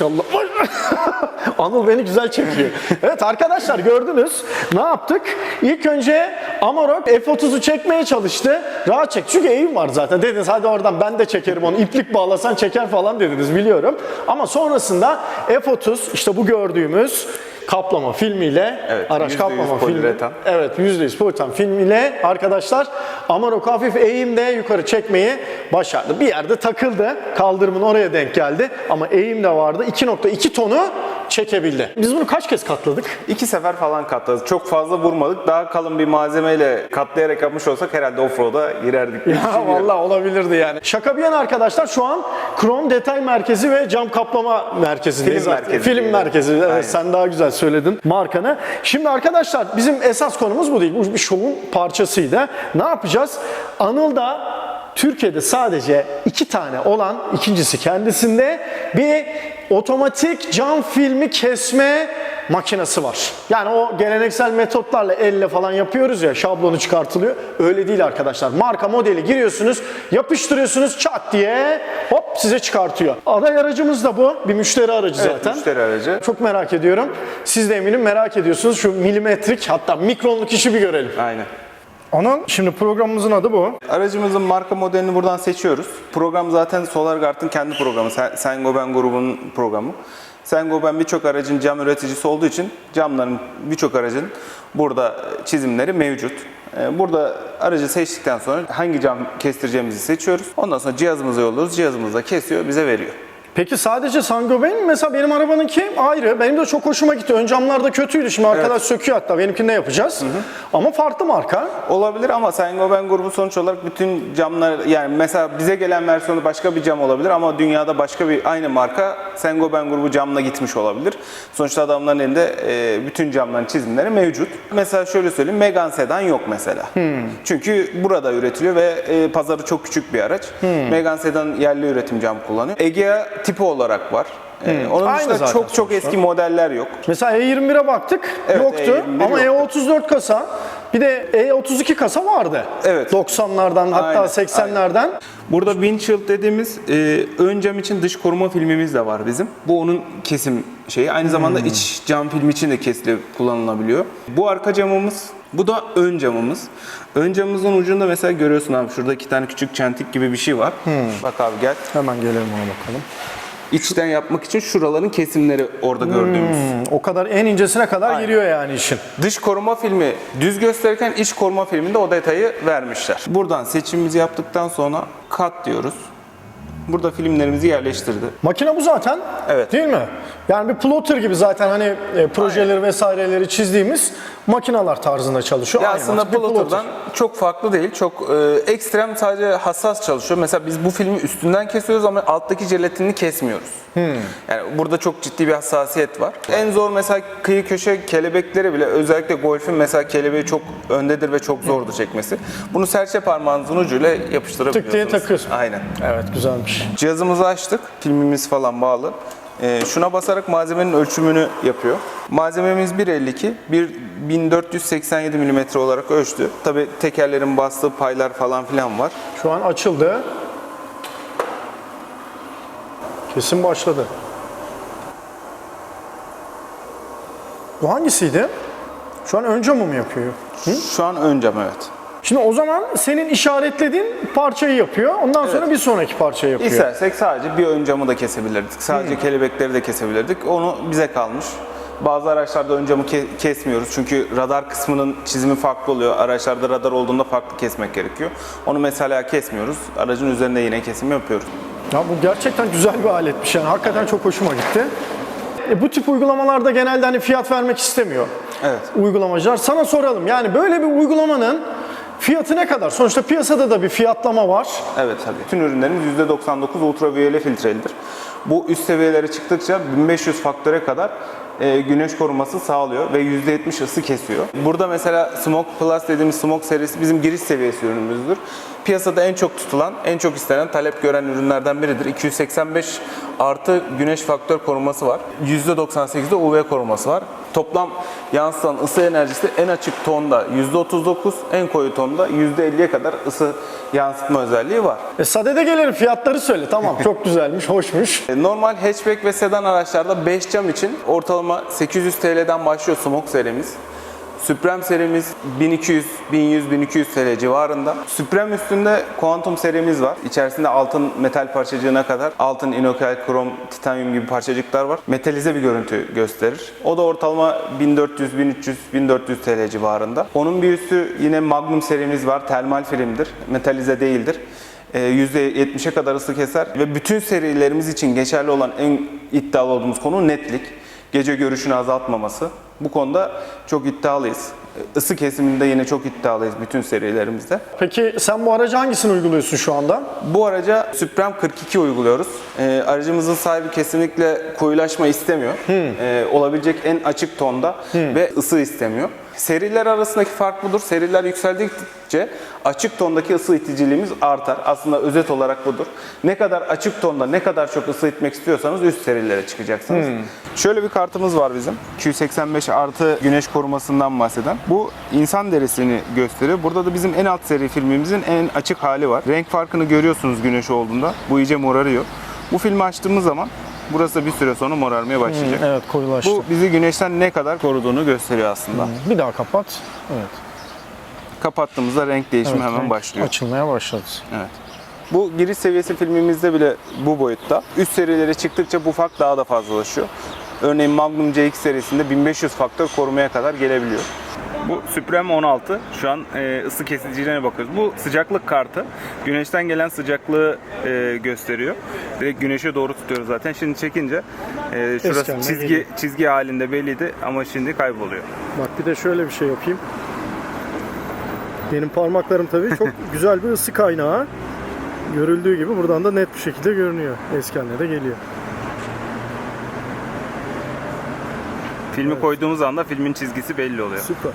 Maşallah. Anıl beni güzel çekiyor. Evet arkadaşlar gördünüz. Ne yaptık? İlk önce Amarok F30'u çekmeye çalıştı. Rahat çek. Çünkü eğim var zaten. Dediniz hadi oradan ben de çekerim onu. İplik bağlasan çeker falan dediniz biliyorum. Ama sonrasında F30 işte bu gördüğümüz kaplama filmiyle Evet, araç %100 kaplama filmi. Evet %100 poliüretan filmiyle arkadaşlar Amarok hafif eğimde yukarı çekmeyi başardı. Bir yerde takıldı. Kaldırımın oraya denk geldi. Ama eğim de vardı. 2.2 tonu çekebildi. Biz bunu kaç kez katladık? İki sefer falan katladık. Çok fazla vurmadık. Daha kalın bir malzemeyle katlayarak yapmış olsak herhalde offroad'a girerdik. Ya vallahi olabilirdi yani. Şaka bir yana arkadaşlar şu an krom detay merkezi ve cam kaplama merkezindeyiz. Film artık. merkezi Film diyelim. merkezi. Evet, Aynen. sen daha güzel söyledin markanı. Şimdi arkadaşlar bizim esas konumuz bu değil. Bu bir şovun parçasıydı. Ne yapacağız? Anıl da Türkiye'de sadece iki tane olan, ikincisi kendisinde bir otomatik cam filmi kesme makinesi var. Yani o geleneksel metotlarla elle falan yapıyoruz ya şablonu çıkartılıyor. Öyle değil arkadaşlar. Marka modeli giriyorsunuz, yapıştırıyorsunuz çat diye hop size çıkartıyor. Aday aracımız da bu. Bir müşteri aracı Evet, zaten. müşteri aracı. Çok merak ediyorum. Siz de eminim merak ediyorsunuz. Şu milimetrik hatta mikronluk işi bir görelim. Aynen. Onun şimdi programımızın adı bu. Aracımızın marka modelini buradan seçiyoruz. Program zaten SolarGuard'ın kendi programı. Sen- Saint-Gobain grubunun programı. Saint-Gobain birçok aracın cam üreticisi olduğu için camların birçok aracın burada çizimleri mevcut. Ee, Burada aracı seçtikten sonra hangi cam kestireceğimizi seçiyoruz. Ondan sonra cihazımıza yolluyoruz. Cihazımız da kesiyor, bize veriyor. Peki sadece Saint-Gobain mi? Mesela benim arabanınki ayrı. Benim de çok hoşuma gitti. Ön camlar da kötüydü. Şimdi arkadaş söküyor hatta. Benimkini de yapacağız. Ama farklı marka. Olabilir ama Saint-Gobain grubu sonuç olarak bütün camlar yani mesela bize gelen versiyonu başka bir cam olabilir ama dünyada başka bir aynı marka Saint-Gobain grubu camla gitmiş olabilir. Sonuçta adamların elinde e, bütün camların çizimleri mevcut. Mesela şöyle söyleyeyim Megane Sedan yok mesela. Çünkü burada üretiliyor ve e, pazarı çok küçük bir araç. Megane Sedan yerli üretim cam kullanıyor. Egea tipi olarak var. E, onun Aynı dışında çok çok sonuçta. eski modeller yok. Mesela E21'e baktık. Evet, yoktu. E21 Ama yoktu. E34 kasa. Bir de E32 kasa vardı. Evet. 90'lardan hatta Aynen, 80'lerden. Burada windshield dediğimiz e, ön cam için dış koruma filmimiz de var bizim. Bu onun kesim şeyi. Aynı zamanda iç cam filmi için de kesilip kullanılabiliyor. Bu arka camımız. Bu da ön camımız. Ön camımızın ucunda mesela görüyorsun abi şurada iki tane küçük çentik gibi bir şey var. Bak abi gel. Hemen gelelim ona bakalım. İçten yapmak için şuraların kesimleri orada gördüğümüz. O kadar en incesine kadar giriyor yani işin. Dış koruma filmi düz gösterirken iç koruma filminde o detayı vermişler. Buradan seçimimizi yaptıktan sonra kat diyoruz. Burada filmlerimizi yerleştirdi. Makine bu zaten. Evet. Değil mi? Yani bir plotter gibi zaten hani e, projeleri vesaireleri çizdiğimiz makineler tarzında çalışıyor. Ya Aynı aslında plotter'dan çok farklı değil. Çok e, ekstrem sadece hassas çalışıyor. Mesela biz bu filmi üstünden kesiyoruz ama alttaki jelatinini kesmiyoruz. Hmm. Yani burada çok ciddi bir hassasiyet var. En zor mesela kıyı köşe kelebekleri bile özellikle golfün mesela kelebeği çok öndedir ve çok zordur çekmesi. Bunu serçe parmağınızın ucuyla yapıştırabiliyorsunuz. Tık diye takıyorsun. Aynen. Evet güzelmiş. Cihazımızı açtık. Filmimiz falan bağlı. Ee, şuna basarak malzemenin ölçümünü yapıyor. Malzememiz 1.52, bir 1487 mm olarak ölçtü. Tabi tekerlerin bastığı paylar falan filan var. Şu an açıldı. Kesin başladı. Bu hangisiydi? Şu an ön camı mı yapıyor? Şu an ön cam evet. Şimdi o zaman senin işaretlediğin parçayı yapıyor. Ondan sonra bir sonraki parçayı yapıyor. İstersek sadece bir ön camı da kesebilirdik. Sadece kelebekleri de kesebilirdik. Onu bize kalmış. Bazı araçlarda ön camı ke- kesmiyoruz çünkü radar kısmının çizimi farklı oluyor. Araçlarda radar olduğunda farklı kesmek gerekiyor. Onu mesela kesmiyoruz. Aracın üzerinde yine kesim yapıyoruz. Ya bu gerçekten güzel bir aletmiş yani. Hakikaten çok hoşuma gitti. E, bu tip uygulamalarda genelde hani fiyat vermek istemiyor Evet. uygulamacılar. Sana soralım yani böyle bir uygulamanın fiyatı ne kadar? Sonuçta piyasada da bir fiyatlama var. Evet tabii. Bütün ürünlerimiz %99 ultraviyole filtrelidir. Bu üst seviyelere çıktıkça 1500 faktöre kadar e, güneş koruması sağlıyor ve %70 ısı kesiyor. Burada mesela Smoke Plus dediğimiz Smoke serisi bizim giriş seviyesi ürünümüzdür. Piyasada en çok tutulan, en çok istenen, talep gören ürünlerden biridir. 285 artı güneş faktör koruması var. %98'de UV koruması var. Toplam yansıtan ısı enerjisi en açık tonda %39, en koyu tonda %50'ye kadar ısı yansıtma özelliği var. E sadede gelelim fiyatları söyle. Tamam çok güzelmiş, hoşmuş. E, Normal hatchback ve sedan araçlarda 5 cam için ortalama 800 TL'den başlıyor Smoke serimiz. Supreme serimiz 1200, 1100, 1200 TL civarında. Supreme üstünde Quantum serimiz var. İçerisinde altın metal parçacığına kadar altın, inokel, krom, titanyum gibi parçacıklar var. Metalize bir görüntü gösterir. O da ortalama 1400, 1300, 1400 TL civarında. Onun bir üstü yine Magnum serimiz var. Termal filmdir. Metalize değildir. Ee, %70'e kadar ısı keser ve bütün serilerimiz için geçerli olan en iddialı olduğumuz konu netlik. Gece görüşünü azaltmaması. Bu konuda çok iddialıyız. Isı kesiminde yine çok iddialıyız bütün serilerimizde. Peki sen bu aracı hangisini uyguluyorsun şu anda? Bu araca Supreme 42 uyguluyoruz. Ee, aracımızın sahibi kesinlikle koyulaşma istemiyor. Ee, olabilecek en açık tonda ve ısı istemiyor. Seriler arasındaki fark budur. Seriler yükseldikçe açık tondaki ısı iticiliğimiz artar. Aslında özet olarak budur. Ne kadar açık tonda ne kadar çok ısı itmek istiyorsanız üst serilere çıkacaksınız. Şöyle bir kartımız var bizim. 285 artı güneş korumasından bahseden. Bu insan derisini gösteriyor. Burada da bizim en alt seri filmimizin en açık hali var. Renk farkını görüyorsunuz güneş olduğunda. Bu iyice morarıyor. Bu filmi açtığımız zaman burası bir süre sonra morarmaya başlayacak. Evet koyulaştı. Bu bizi güneşten ne kadar koruduğunu gösteriyor aslında. Bir daha kapat. Evet. Kapattığımızda renk değişimi evet hemen renk başlıyor. Açılmaya başladı. Evet. Bu giriş seviyesi filmimizde bile bu boyutta. Üst serilere çıktıkça bu fark daha da fazlalaşıyor. Örneğin Magnum CX serisinde 1500 faktör korumaya kadar gelebiliyor. Bu Supreme 16. Şu an e, ısı kesiciliğine bakıyoruz. Bu sıcaklık kartı. Güneşten gelen sıcaklığı e, gösteriyor. Direkt güneşe doğru tutuyoruz zaten. Şimdi çekince e, şurası Eskenme çizgi geliyor. çizgi halinde belliydi ama şimdi kayboluyor. Bak bir de şöyle bir şey yapayım. Benim parmaklarım tabii çok güzel bir ısı kaynağı. Görüldüğü gibi buradan da net bir şekilde görünüyor. Eskenle de geliyor. Filmi koyduğumuz anda filmin çizgisi belli oluyor. Süper.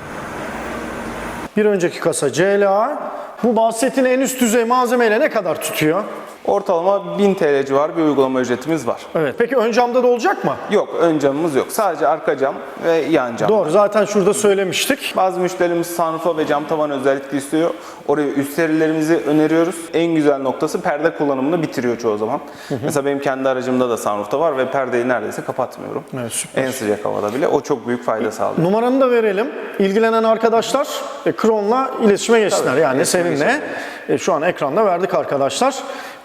Bir önceki kasa CLA. Bu bahsettiğin en üst düzey malzemeyle ne kadar tutuyor? Ortalama 1000 TL civarı bir uygulama ücretimiz var. Evet. Peki ön camda da olacak mı? Yok ön camımız yok. Sadece arka cam ve yan cam. Doğru. Zaten şurada söylemiştik. Bazı müşterimiz sunroofa ve cam tavan özellikle istiyor. Oraya üst serilerimizi öneriyoruz. En güzel noktası perde kullanımını bitiriyor çoğu zaman. Mesela benim kendi aracımda da sunroofta var ve perdeyi neredeyse kapatmıyorum. Evet, süper. En sıcak havada bile. O çok büyük fayda sağlıyor. Numaranı da verelim. İlgilenen arkadaşlar e, Kron'la iletişime geçsinler. Tabii, yani seninle e, şu an ekranda verdik arkadaşlar.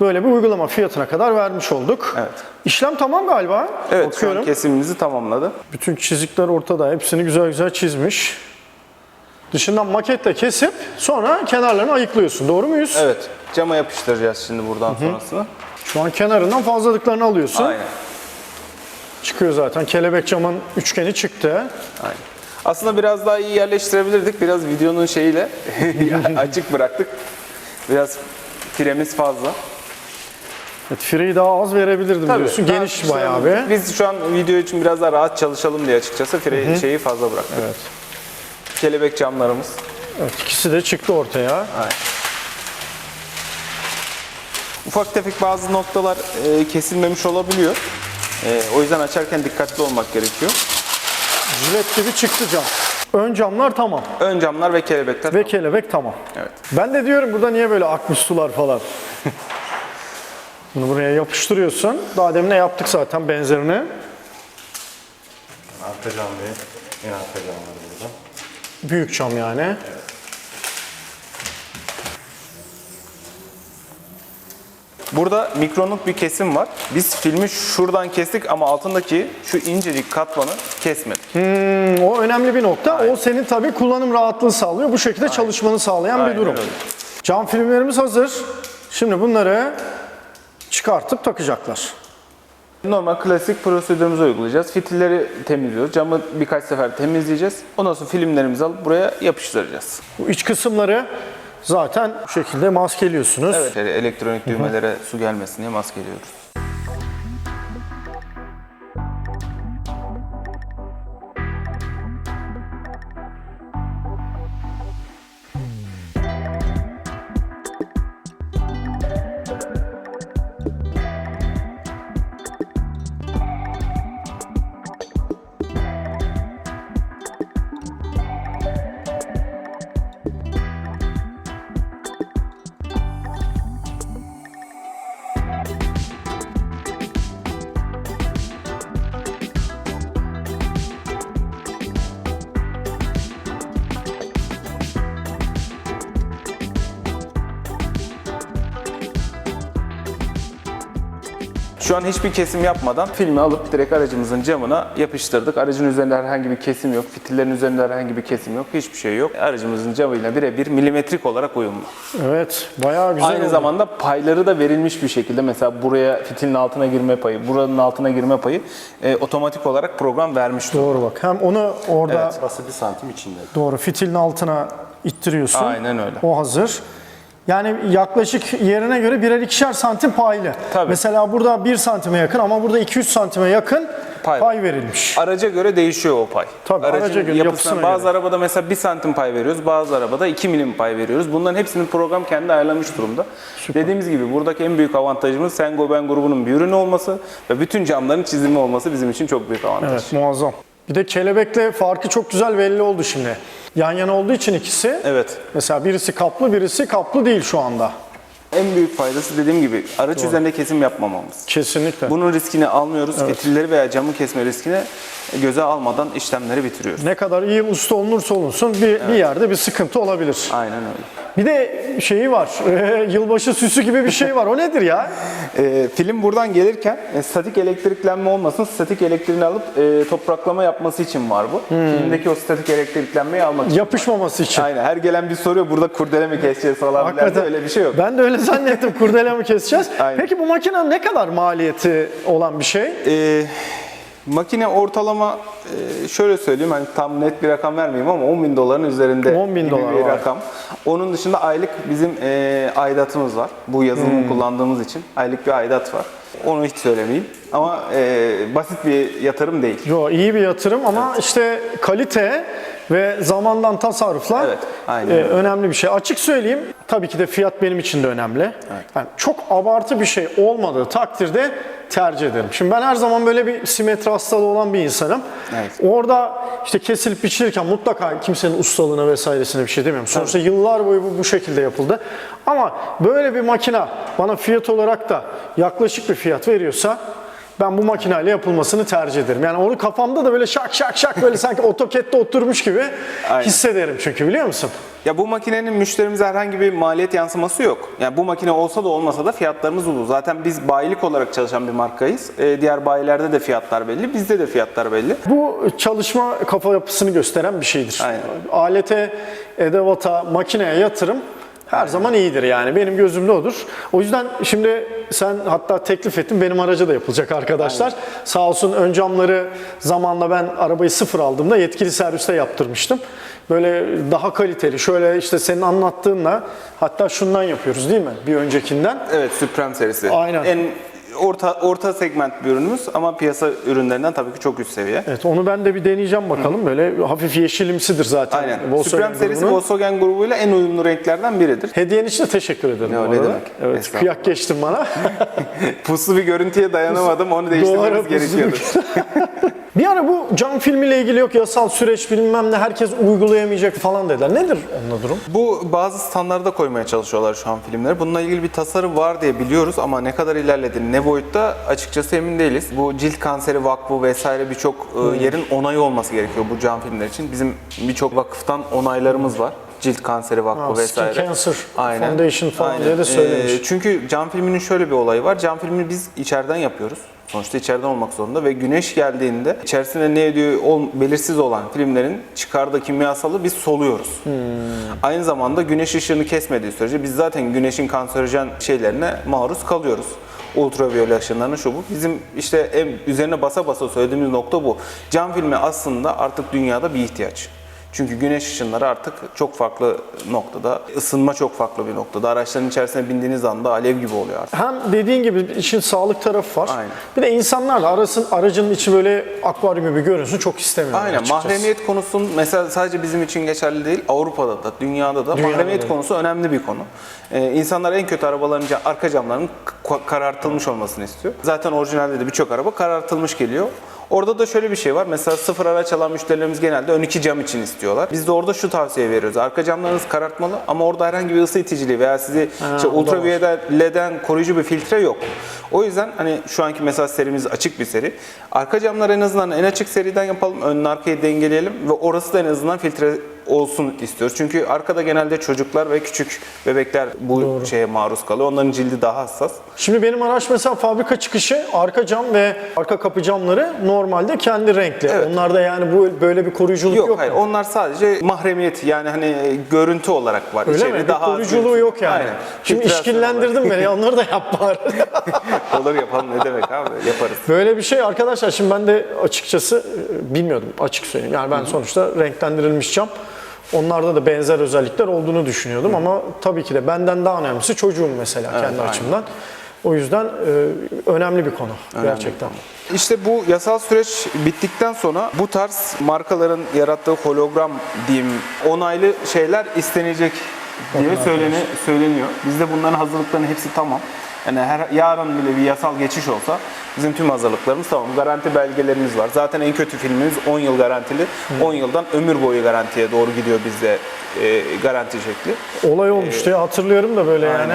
Böyle bir uygulama fiyatına kadar vermiş olduk. Evet. İşlem tamam galiba. Evet şu Bakıyorum. an kesimimizi tamamladı. Bütün çizikler ortada. Hepsini güzel güzel çizmiş. Dışından maketle kesip sonra kenarlarını ayıklıyorsun. Doğru muyuz? Evet. Cama yapıştıracağız şimdi buradan sonrasını. Şu an kenarından fazlalıklarını alıyorsun. Aynen. Çıkıyor zaten. Kelebek camın üçgeni çıktı. Aynen. Aslında biraz daha iyi yerleştirebilirdik. Biraz videonun şeyiyle açık bıraktık. Biraz firemiz fazla. Evet, free'yi daha az verebilirdim diyorsun. daha Geniş kısa bayağı bir. Biz şu an video için biraz daha rahat çalışalım diye açıkçası fire şeyi fazla bıraktık. Evet. Kelebek camlarımız. evet. ikisi de çıktı ortaya. Aynen. Ufak tefek bazı noktalar e, kesilmemiş olabiliyor. E, o yüzden açarken dikkatli olmak gerekiyor. Jilet gibi çıktı cam. Ön camlar tamam. Ön camlar ve kelebekler. Ve kelebek tamam. Evet. Ben de diyorum burada niye böyle akmış sular falan. Bunu buraya yapıştırıyorsun. Daha demin ne yaptık zaten benzerini. Arka cam ve en arka cam var burada. Büyük cam yani. Burada mikronluk bir kesim var. Biz filmi şuradan kestik ama altındaki şu incecik katmanı kesmedik. Hmm, o önemli bir nokta. O senin tabii kullanım rahatlığı sağlıyor. Bu şekilde çalışmanı sağlayan bir Aynen durum. öyle. Cam filmlerimiz hazır. Şimdi bunları çıkartıp takacaklar. Normal klasik prosedürümüzü uygulayacağız. Fitilleri temizliyoruz. Camı birkaç sefer temizleyeceğiz. Ondan sonra filmlerimizi alıp buraya yapıştıracağız. Bu iç kısımları zaten bu şekilde maskeliyorsunuz. Evet. Elektronik düğmelere su gelmesin diye maskeliyoruz. Şu an hiçbir kesim yapmadan filmi alıp direkt aracımızın camına yapıştırdık. Aracın üzerinde herhangi bir kesim yok. Fitillerin üzerinde herhangi bir kesim yok. Hiçbir şey yok. Aracımızın camıyla birebir milimetrik olarak uyumlu. Evet, bayağı güzel Aynı oldu. zamanda payları da verilmiş bir şekilde. Mesela buraya fitilin altına girme payı, buranın altına girme payı e, otomatik olarak program vermiş. Doğru bak. Hem onu orada Burası bir santim içinde. doğru fitilin altına ittiriyorsun. Aynen öyle. O hazır. Yani yaklaşık yerine göre birer ikişer santim paylı. Tabii. Mesela burada 1 santime yakın ama burada 2-3 santime yakın Pay pay, verilmiş. Araca göre değişiyor o pay. Tabii, Aracın araca göre, yapısına, yapısına bazı göre. arabada mesela 1 santim pay veriyoruz, bazı arabada 2 milim pay veriyoruz. Bunların hepsini program kendi ayarlamış durumda. Dediğimiz gibi buradaki en büyük avantajımız Sengoben grubunun bir ürünü olması ve bütün camların çizimi olması bizim için çok büyük avantaj. Evet, muazzam. Bir de kelebekle farkı çok güzel belli oldu şimdi. Yan yana olduğu için ikisi. Evet. Mesela birisi kaplı, birisi kaplı değil şu anda. En büyük faydası dediğim gibi araç üzerinde kesim yapmamamız. Kesinlikle. Bunun riskini almıyoruz. Fitilleri veya camı kesme riskini göze almadan işlemleri bitiriyoruz. Ne kadar iyi usta olunursa olunsun bir, bir yerde bir sıkıntı olabilir. Aynen öyle. Bir de şeyi var, e, yılbaşı süsü gibi bir şey var. O nedir ya? Ee, film buradan gelirken e, statik elektriklenme olmasın, statik elektriğini alıp e, topraklama yapması için var bu. Hmm. Filmdeki o statik elektriklenmeyi almak için. Yapışmaması için. Aynen. Her gelen bir soruyor burada kurdele mi keseceğiz falan filan öyle bir şey yok. Ben de öyle zannettim. Kurdele mi keseceğiz? Aynen. Peki bu makine ne kadar maliyeti olan bir şey? Ee, makine ortalama e, şöyle söyleyeyim hani tam net bir rakam vermeyeyim ama 10 bin doların üzerinde 10 bin gibi dolar bir var. rakam. Onun dışında aylık bizim e, aidatımız var. Bu yazılımı Hmm. kullandığımız için aylık bir aidat var. Onu hiç söylemeyeyim. Ama e, basit bir yatırım değil. Yo iyi bir yatırım ama işte kalite ve zamandan tasarrufla Evet, aynen e, önemli bir şey. Açık söyleyeyim tabii ki de fiyat benim için de önemli. Yani çok abartı bir şey olmadığı takdirde tercih ederim. Şimdi ben her zaman böyle bir simetri hastalığı olan bir insanım. Evet. Orada işte kesilip biçilirken mutlaka kimsenin ustalığına vesairesine bir şey demiyorum. Sonuçta yıllar boyu bu, bu şekilde yapıldı. Ama böyle bir makina bana fiyat olarak da yaklaşık bir fiyat veriyorsa ben bu makineyle yapılmasını tercih ederim. Yani onu kafamda da böyle şak şak şak böyle sanki otokette oturmuş gibi Aynen. hissederim çünkü biliyor musun? Ya bu makinenin müşterimize herhangi bir maliyet yansıması yok. Yani bu makine olsa da olmasa da fiyatlarımız ulu. Zaten biz bayilik olarak çalışan bir markayız. Ee, diğer bayilerde de fiyatlar belli, bizde de fiyatlar belli. Bu çalışma kafa yapısını gösteren bir şeydir. Aynen. Alete, edevata, makineye yatırım her zaman iyidir yani. Benim gözümde odur. O yüzden şimdi sen hatta teklif ettin benim araca da yapılacak arkadaşlar. Sağ olsun ön camları zamanla ben arabayı sıfır aldığımda yetkili serviste yaptırmıştım. Böyle daha kaliteli şöyle işte senin anlattığınla hatta şundan yapıyoruz değil mi? Bir öncekinden. Evet, Supreme serisi. Aynen. En orta orta segment bir ürünümüz ama piyasa ürünlerinden tabii ki çok üst seviye. Evet onu ben de bir deneyeceğim bakalım. Böyle hafif yeşilimsidir zaten. Aynen. Volkswagen Supreme serisi. Volkswagen grubuyla en uyumlu renklerden biridir. Hediyen için de teşekkür ederim. Ne ne demek? Evet, kıyak geçtin bana. Puslu bir görüntüye dayanamadım. Onu değiştirmemiz gerekiyordu. bir ara bu cam filmiyle ilgili yok yasal süreç bilmem ne herkes uygulayamayacak falan dediler. Nedir onunla durum? Bu bazı standarda koymaya çalışıyorlar şu an filmleri. Bununla ilgili bir tasarım var diye biliyoruz ama ne kadar ilerledi, ne boyutta açıkçası emin değiliz. Bu cilt kanseri vakfı vesaire birçok e, yerin onayı olması gerekiyor bu cam filmler için. Bizim birçok vakıftan onaylarımız var. Cilt kanseri vakfı Ha, Skin vesaire. Cancer Foundation falan diye de söylemiş. Ee, çünkü cam filminin şöyle bir olayı var. Cam filmini biz içeriden yapıyoruz. Sonuçta içeriden olmak zorunda ve güneş geldiğinde içerisinde ne ediyor ol- belirsiz olan filmlerin çıkardığı kimyasalı biz soluyoruz. Hmm. Aynı zamanda güneş ışığını kesmediği sürece biz zaten güneşin kanserojen şeylerine maruz kalıyoruz. Ultraviyole ışınlarına şu bu. Bizim işte en üzerine basa basa söylediğimiz nokta bu. Cam filmi aslında artık dünyada bir ihtiyaç. Çünkü güneş ışınları artık çok farklı noktada, ısınma çok farklı bir noktada. Araçların içerisine bindiğiniz anda alev gibi oluyor artık. Hem dediğin gibi işin sağlık tarafı var. Aynen. Bir de insanlar da arasın, aracının içi böyle akvaryum gibi görünsün çok istemiyorlar Aynen açıkçası. mahremiyet konusunun mesela sadece bizim için geçerli değil Avrupa'da da dünyada da Dünyada mahremiyet da. konusu önemli bir konu. Ee, insanlar en kötü arabaların arka camlarının karartılmış olmasını istiyor. Zaten orijinalde de birçok araba karartılmış geliyor. Orada da şöyle bir şey var. Mesela sıfır araç alan müşterilerimiz genelde ön iki cam için istiyorlar. Biz de orada şu tavsiye veriyoruz. Arka camlarınız karartmalı ama orada herhangi bir ısı iticiliği veya sizi işte o da ultraviyoleden koruyucu bir filtre yok. O yüzden hani şu anki mesela serimiz açık bir seri. Arka camlar en azından en açık seriden yapalım. Önün arkayı dengeleyelim ve orası da en azından filtre olsun istiyoruz. Çünkü arkada genelde çocuklar ve küçük bebekler bu şeye maruz kalıyor. Onların cildi daha hassas. Şimdi benim araç mesela fabrika çıkışı arka cam ve arka kapı camları normalde kendi renkli. Evet. Onlarda yani bu böyle bir koruyuculuk yok, Yok, hayır. mu? Onlar sadece mahremiyet yani hani görüntü olarak var. Öyle İçeri mi? Bir daha az koruyuculuğu gözüküyor. yok yani. Aynen. Şimdi Filtrasyon işkillendirdin beni. Onları da yap bari. olarak. Olur yapalım ne demek abi yaparız. Böyle bir şey arkadaşlar şimdi ben de açıkçası e, bilmiyordum açık söyleyeyim. Yani ben sonuçta renklendirilmiş cam. Onlarda da benzer özellikler olduğunu düşünüyordum ama tabii ki de benden daha önemlisi çocuğum mesela kendi aynen. açımdan. O yüzden e, önemli bir konu gerçekten. İşte bu yasal süreç bittikten sonra bu tarz markaların yarattığı hologram diyeyim onaylı şeyler istenecek diye söylene, söyleniyor. Bizde bunların hazırlıklarının hepsi tamam. Yani her yarın bile bir yasal geçiş olsa bizim tüm hazırlıklarımız tamam. Garanti belgelerimiz var. Zaten en kötü filmimiz 10 yıl garantili. 10 yıldan ömür boyu garantiye doğru gidiyor bizde e, garanti şekli. Olay olmuştu ya hatırlıyorum da böyle yani.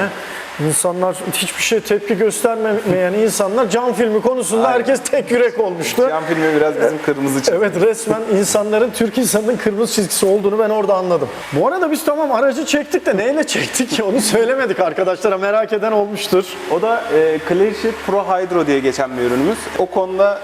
İnsanlar hiçbir şey tepki göstermeyen insanlar cam filmi konusunda herkes tek yürek olmuştu. Yan filmi biraz bizim kırmızı çizgi. Evet resmen insanların, Türk insanının kırmızı çizgisi olduğunu ben orada anladım. Bu arada biz tamam aracı çektik de neyle çektik onu söylemedik arkadaşlara merak eden olmuştur. O da e, Clearsheet Pro Hydro diye geçen bir ürünümüz. O konuda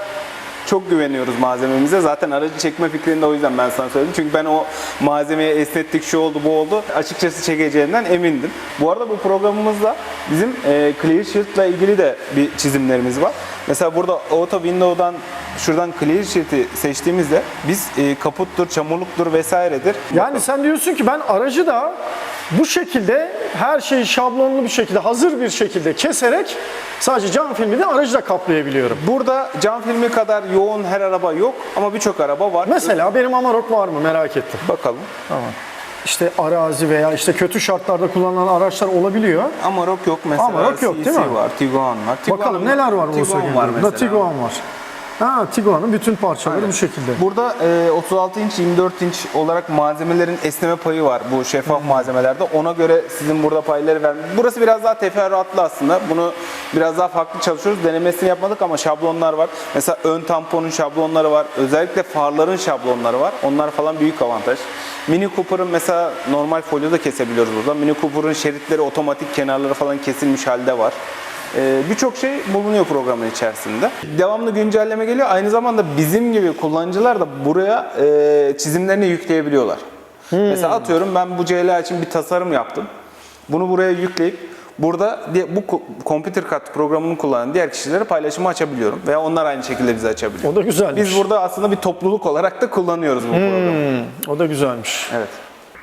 çok güveniyoruz malzememize. Zaten aracı çekme fikrini de o yüzden ben sana söyledim. Çünkü ben o malzemeyi esnettik, şu oldu, bu oldu. Açıkçası çekeceğinden emindim. Bu arada bu programımızda bizim e, Clearsheet ile ilgili de bir çizimlerimiz var. Mesela burada Auto Window'dan şuradan Clearsheet'i seçtiğimizde biz e, kaputtur, çamurluktur vesairedir. Yani sen diyorsun ki ben aracı da bu şekilde her şeyi şablonlu bir şekilde hazır bir şekilde keserek sadece cam filmi de aracı da kaplayabiliyorum. Burada cam filmi kadar yoğun her araba yok ama birçok araba var. Mesela benim Amarok var mı merak ettim. Bakalım. İşte arazi veya işte kötü şartlarda kullanılan araçlar olabiliyor. Amarok yok mesela. Amarok yok, değil mi? var, Tiguan var. Tiguan Bakalım neler var Tiguan Volkswagen'de. var mesela. Tiguan var. Ha, Tiguan'ın bütün parçaları bu şekilde. Burada e, 36 inç 24 inç olarak malzemelerin esneme payı var bu şeffaf malzemelerde. Ona göre sizin burada payları ver. Burası biraz daha teferruatlı aslında. Bunu biraz daha farklı çalışıyoruz. Denemesini yapmadık ama şablonlar var. Mesela ön tamponun şablonları var. Özellikle farların şablonları var. Onlar falan büyük avantaj. Mini Cooper'ın mesela normal folyo da kesebiliyoruz burada. Mini Cooper'ın şeritleri otomatik kenarları falan kesilmiş halde var. Ee, Birçok şey bulunuyor programın içerisinde. Devamlı güncelleme geliyor. Aynı zamanda bizim gibi kullanıcılar da buraya e, çizimlerini yükleyebiliyorlar. Mesela atıyorum ben bu CLA için bir tasarım yaptım. Bunu buraya yükleyip burada bu Computer Cut programını kullanan diğer kişilere paylaşımı açabiliyorum. Veya onlar aynı şekilde bize açabiliyor. O da güzelmiş. Biz burada aslında bir topluluk olarak da kullanıyoruz bu programı. O da güzelmiş. Evet.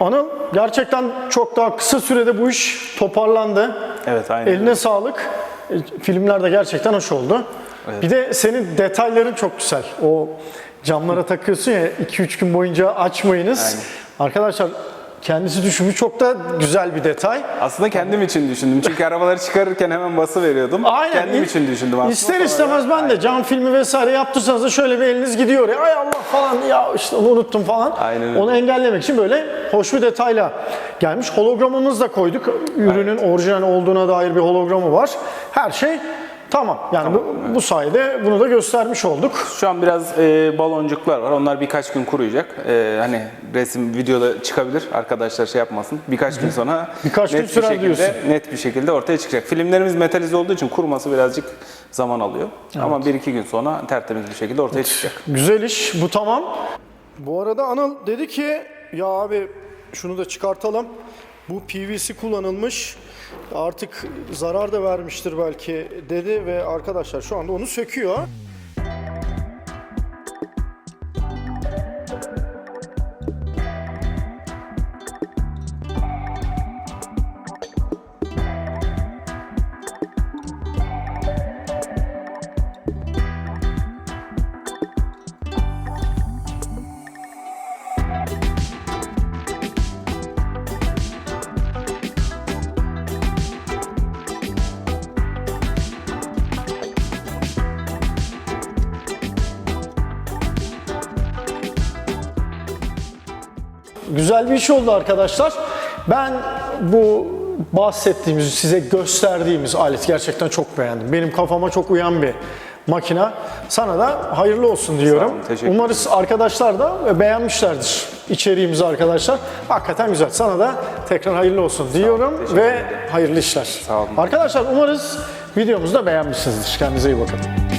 Anıl gerçekten çok daha kısa sürede bu iş toparlandı. Evet aynen. Eline sağlık. E, Filmler de gerçekten hoş oldu. Bir de senin detayların çok güzel. O camlara takıyorsun ya 2-3 gün boyunca açmayınız. Arkadaşlar kendisi düşünmüş çok da güzel bir detay. Aslında kendim için düşündüm. Çünkü arabaları çıkarırken hemen bası veriyordum. Kendim İ- için düşündüm aslında. İster istemez ben de cam filmi vesaire yaptırsanız da şöyle bir eliniz gidiyor ya. Ay Allah falan ya işte onu unuttum falan. Aynen öyle. Onu engellemek için böyle hoş bir detayla gelmiş. Hologramımızı da koyduk. Ürünün orijinal olduğuna dair bir hologramı var. Her şey tamam. Yani bu, bu sayede bunu da göstermiş olduk. Şu an biraz e, baloncuklar var. Onlar birkaç gün kuruyacak. E, hani resim, videoda çıkabilir. Arkadaşlar şey yapmasın. Birkaç gün sonra Birkaç gün net bir sürer şekilde, diyorsun. Net bir şekilde ortaya çıkacak. Filmlerimiz metalize olduğu için kuruması birazcık zaman alıyor. Ama bir iki gün sonra tertemiz bir şekilde ortaya çıkacak. Güzel iş. Bu tamam. Bu arada Anıl dedi ki ya abi şunu da çıkartalım. Bu PVC kullanılmış. Artık zarar da vermiştir belki dedi ve arkadaşlar şu anda onu söküyor. Güzel bir iş oldu arkadaşlar. Ben bu bahsettiğimiz, size gösterdiğimiz alet gerçekten çok beğendim. Benim kafama çok uyan bir makina. Sana da hayırlı olsun diyorum. olun, Umarız arkadaşlar da beğenmişlerdir. içeriğimizi arkadaşlar. Hakikaten güzel. Sana da tekrar hayırlı olsun diyorum ve hayırlı işler. olun. Arkadaşlar umarız videomuzu da beğenmişsinizdir. Kendinize iyi bakın.